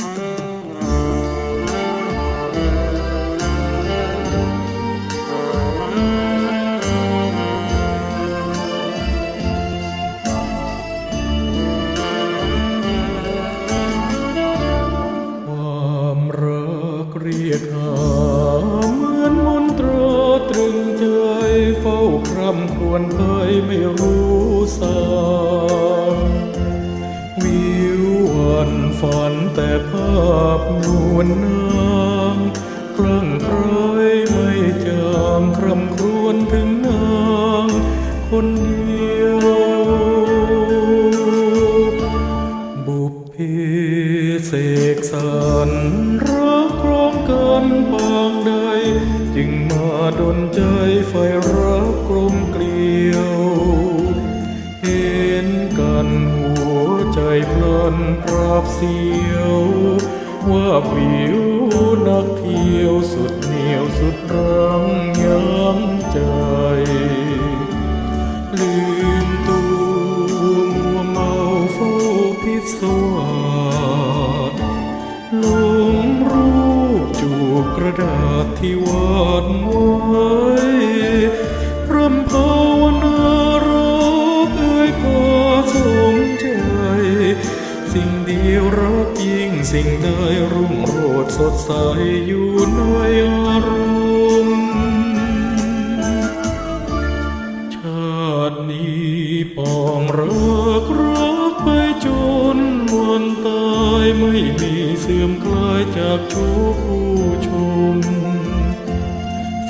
ความรักเรียกหาเหมือนมนตราตรึงใจ เฝ้าคร่ำครวญไปไม่รู้สา แต่ภาพนวลนางคลั่งไคล้ไม่จางคร่ำครวญถึงนางคนเดียว บุพเพเสกสรรรักครองกันปางใด จึงมาดนใจไฟรัก ใจพลันปราบเสียวว่าวิวนักเที่ยวสุดเหนียวสุดรังยังใจ ลืมตัวมัวเมาเฝ้าพิศวาสหลงรูปจูบกระดาษที่วาดไว้ สิ่งดีรักยิ่งสิ่งใดรุ่งโรจน์สดใสอยู่ในอารมณ์ชาตินี้ปองรักรักไปจนวันตายไม่มีเสื่อมคลายจากชู้คู่ชม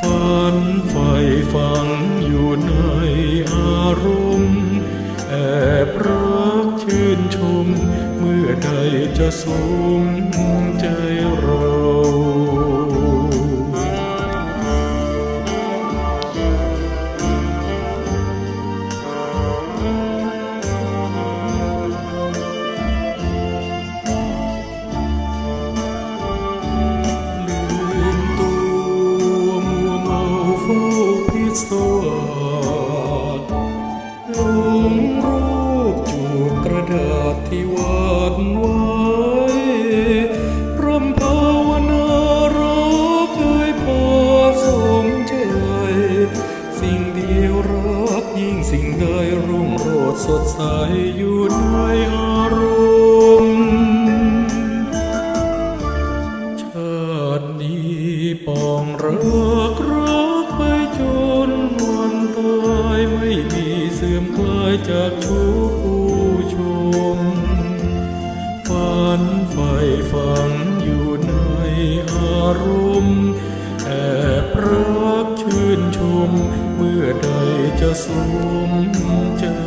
ฝันใฝ่ฝังอยู่ในอารมณ์แอบรักชื่นชม อใดจะสมใจเราลืมตัวมัวเมาเฝ้าพิศวาสหลงรูปจูบกระดาษที่วา สิ่งใดรุ่งโรจน์สดใสอยู่ในอารมณ์ชาตินี้ปองรักรักไปจนวันตายไม่มีเสื่อมคลายจากชู้ผู้ชมฝันใฝ่ฝังอยู่ในอารมณ์แอบรักชื่นชม เมื่อใดจะสมใจเรา